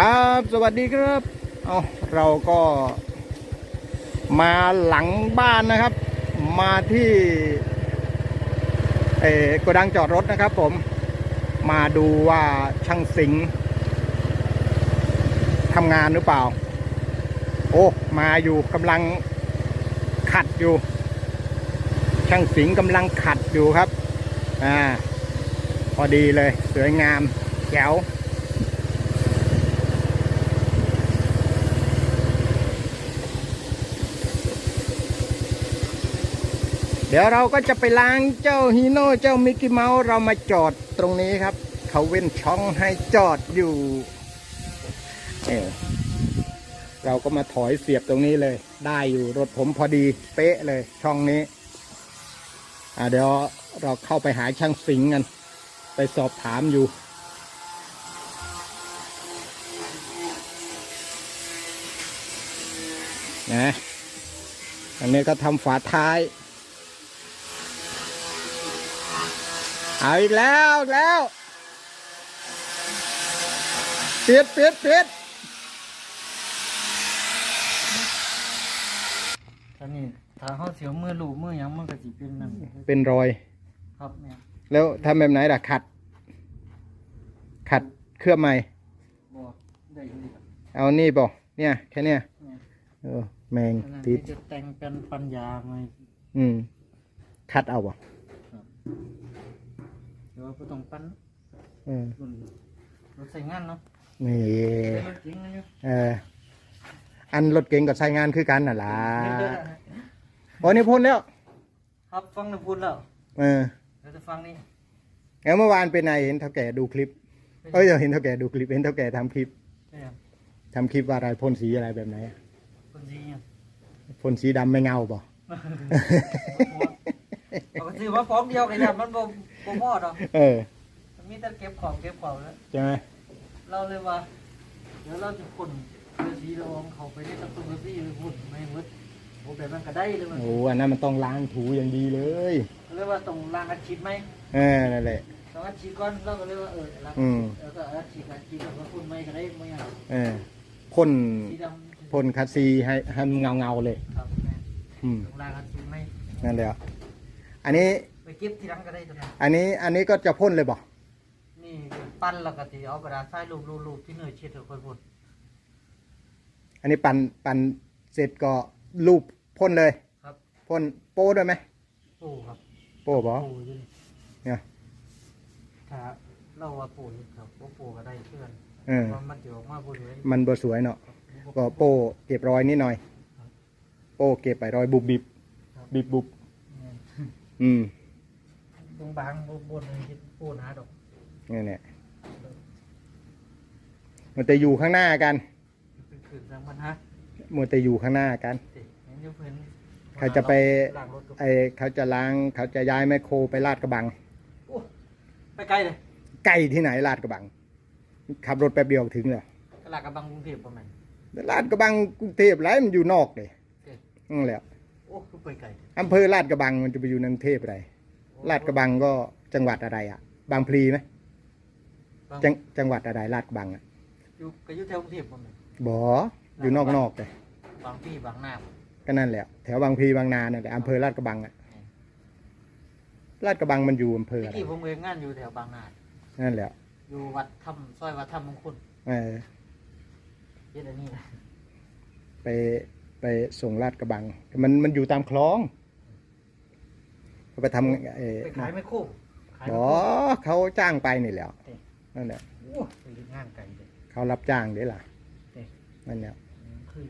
ครับสวัสดีครับเอาเราก็มาหลังบ้านนะครับ มาที่เออโกดังจอดรถนะครับผมมาดูว่าช่างสิงทำงานหรือเปล่า โอ้มาอยู่กำลังขัดอยู่ ช่างสิงกำลังขัดอยู่ครับ อ่า พอดีเลย สวยงามแจ๋ว ดี๋ยวเราก็จะไปล้างเจ้าฮีโน่เจ้ามิกกี้เมาส์เรามาจอดตรงนี้ครับ เขาเว้นช่องให้จอดอยู่เออเราก็มาถอยเสียบตรงนี้เลย ได้อยู่รถผมพอดีเป๊ะเลย ช่องนี้ อ่าเดี๋ยวเราเข้าไปหาช่างสิงกัน ไปสอบถามอยู่นะอันนี้ก็ทำฝาท้าย เอาอีกแล้วอีกแล้วเปียดเปียดเปียดตอนนี้ถ้าเขาเสียวมือลูกมือหยังมันก็สิเป็นนั่นเป็นรอย ครับแม่แล้วทำแบบไหนล่ะขัด ขัดเคลือบใหม่ บ่ได้อยู่ดีครับเอานี่บอกเนี่ย แค่เนี้ยแม่เออแมงฉะนั้นติด จะแต่งเป็นปัญญาไหมอืม คัดเอาบ่ เดี๋ยวบ่ต้องปั้นเออรุ่นรถใส่งานเนาะนี่รถจริงนะอยู่เอออันรถเก๋งกับใช้งานคือกันน่ะล่ะเยอะๆนะโอ้นี่พ้นแล้ว ครับฟังน้ำพูดแล้วเออเดี๋ยวจะฟังนี่แล้วเมื่อวานเป็นไงเห็นเท่าแก่ดูคลิป เอ้ยเดี๋ยวเห็นเท่าแก่ดูคลิปเห็นเท่าแก่ทำคลิปใช่ครับทำคลิปว่าอะไรพ่นสีอะไรแบบไหนอะคนจีเนี่ยพ่นสีดำไม่เงาป่ะเอาไปซื้อมาพร้อมเดียวกันครับมันบ่ บ่พอดอกเออมันมีแต่เก็บของเก็บของแล้วใช่ไหมเราเลยว่า เดี๋ยวเราจะพ่นเรือสีละอองเขาไปในตะตุ่มซี่เลยพ่นไม่หมดโอ้แบบนั้นก็ได้เลยมันโอ้อันนั้นมันต้องล้างถูอย่างดีเลย เรียกว่าตรงรางอัดฉีดไหมเออนั่นแหละตรงอัดฉีดก่อนเราก็เรียกว่าเออรางอืมแล้วก็อัดฉีดอัดฉีดแล้วก็พ่นไม่ก็ได้ไม่ยากเออพ่นสีดำพ่นคัสซีให้ให้มันเงาเงาๆเลย ครับแม่อืมตรงรางอัดฉีดไหมนั่นแหละอันนี้ ไปเก็บทีหลังก็ได้ตรงนั้นอันนี้อันนี้ก็จะพ่นเลยบ่นี่ปั้นแล้วก็ตีเอากระดาษทรายรูปๆๆที่เหนื่อยเช็ดแล้วค่อยพ่นอันนี้ปั่นปั่นเสร็จก็รูปพ่นเลยครับพ่นโป้ด้วยไหมโป้ครับโป้บ่โป้อยู่นี่เนี่ย ถ้าเราว่าโป้อยู่ครับว่าโป้ก็ได้เพื่อนเออว่ามันจะออกมาบ่สวยมันบ่สวยเนาะก็โป้เก็บรอยนิดหน่อย โป้เก็บไปรอยบุบบิบบิบบุบเนี่ยอืมตร งบางบนๆนี่โป้หนาดอกนี่เนี่ยมันจะอยู่ข้างหน้ากันเป็นคืนสังมันฮะมันจะอยู่ข้างหน้ากันสิเห็นอยู่เพิ่นเขาจะไปล้างรถกับไอเขาจะล้างเขาจะย้ายแมคโครไปลาดกระบังโอ้ไปไกลเลยใกล้ที่ไหนลาดกระบัง ขับรถแป๊บเดียวถึงเลยตลาดกระบังกรุงเทพประมาณลาดกระบังกรุงเทพไรมันอยู่นอกเลยเอ๊ะนั่นแหละโอ้คือไปไกลอำเภอลาดกระบังมันจะไปอยู่ในกรุงเทพอะไร ลาดกระบังก็จังหวัดอะไรอะ บางพลีไหมบางจังจังหวัดอะไรลาดกระบังอะอยู่ก็อยู่แถวกรุงเทพประมาณบ่อยู่นอกนอกๆเลยบางพี่บางนาก็นั่นแหละแถวบางพลีบางนาเนี่ยแหละอำเภอลาดกระบังอะลาดกระบังมันอยู่อำเภอเมื่อะอไรกี้ผมเองงานอยู่แถวบางนา นั่นแหละอยู่วัดถ้ำซอยวัดถ้ำมงคลเออเฮ็ดอันนี้นะไปไปส่งลาดกระบัง มันมันอยู่ตามคลอง เขาไปทำเออไปขายไม่คุ้มขายอ๋ไม่อคุ้มเขาจ้างไปนี่แหล้วเอ๊ะนั่นแหละโอ้ไปเฮ็ดงานไกลเลย เขารับจ้างเด้ล่ะเอ๊ะ นั่นแหละอืมคือ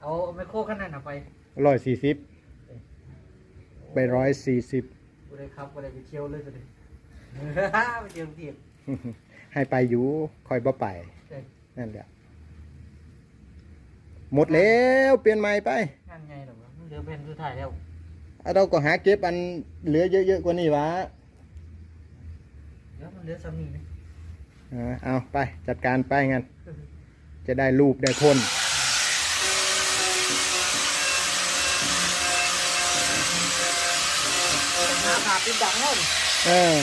เอาไมโครขนาดน่ะไปร้อยสี่สิบไปร้อยสี่สิบ บ่ได้ครับบ่ได้ไปเที่ยวเลยจะได้ ไปเที่ยวกรุงเทพให้ไปอยู่คอยบ่ไปเอ๊ะ นั่นแหละหมดแล้วเปลี่ยนใหม่ไป งานไงหรอวะมันเหลือเป็นสุดท้ายแล้ว เราก็หาเก็บอันเหลือเยอะๆกว่านี้วะแล้วมันเหลือซ้ำนี่นะเอเอาไปจัดการไปงั้นจะได้รูปได้คนหาผ่าปิดดังแล้วเออ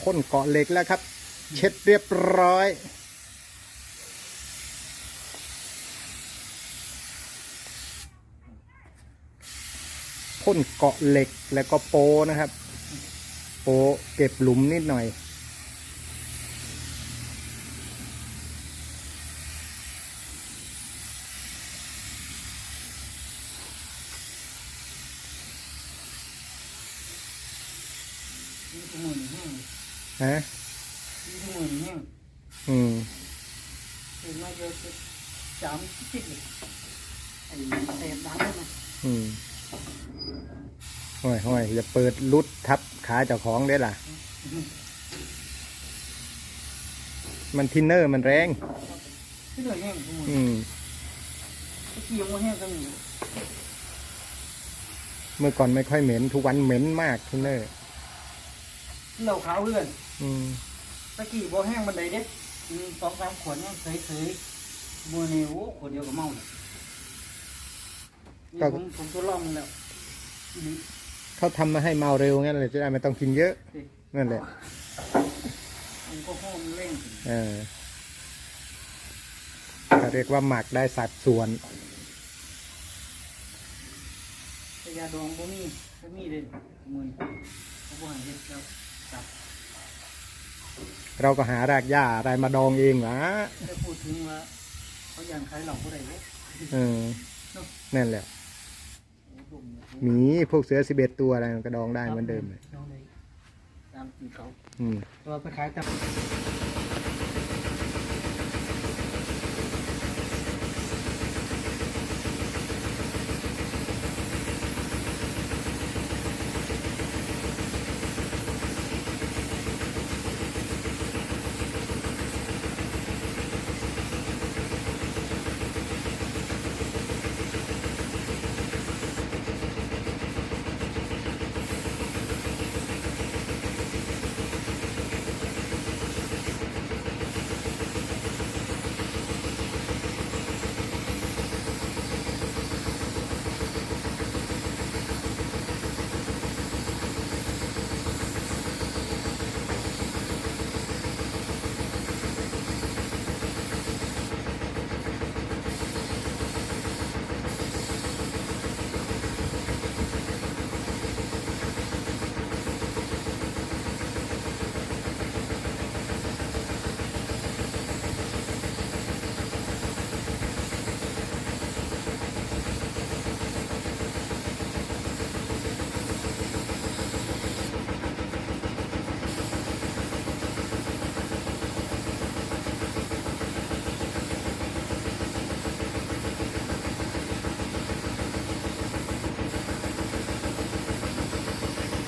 พ่นเกาะเหล็กแล้วครับ เช็ดเรียบร้อยพ่นเกาะเหล็กแล้วก็โปนะครับ โปเก็บหลุมนิดหน่อย นี่ก็มือนี่แห้ง ฮะนี่ก็มือนี่แห้งอืมเห็นมาเยอะสุดจามติดเลยไอ้เศษน้ำนั่นนะอืมห้อยห้อยอย่าเปิดรุดทับขาเจ้าของได้ล่ะ มันทินเนอร์มันแรง ที่เหลือแห้งทุกมืออืม ตะกี้ยังไม่แห้งก็มีเมื่อก่อนไม่ค่อยเหม็น ทุกวันเหม็นมากทินเนอร์ เหล่าขาวเพื่อน อืมตะกี้บ่แห้งบันไดเด็ดอืมสองสามขวดเนี่ยเฉยๆมือนี่โอ้ขวดเดียวก็เมาเลยนี่ผมผมทดลองแล้วนี่เขาทำมาให้เมาเร็วงั้นเลยจะได้ไม่ต้องกินเยอะสินั่นแหละผมก็ห้อมนเร่งเออเขาเรียกว่าหมักได้สัดส่วน แต่ยาดองบ่มีบ่มีเลยมือเขาบ่ใหาเฮ็ดแล้วจับ เราก็หารากหญ้าอะไรมาดองเองหวะได้พูดถึงว่าเขายันขายเหล่าบ่ได้เว้ยเออนั่นแหละโอ้ดุมเลยหมีพวกเสือสิบเอ็ดตัวอะไรมันก็ดองได้เหมือนเดิมเลยดองได้ตามที่เขาอืมตัวไปขายตาม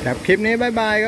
ครับคลิปนี้บายบายครับ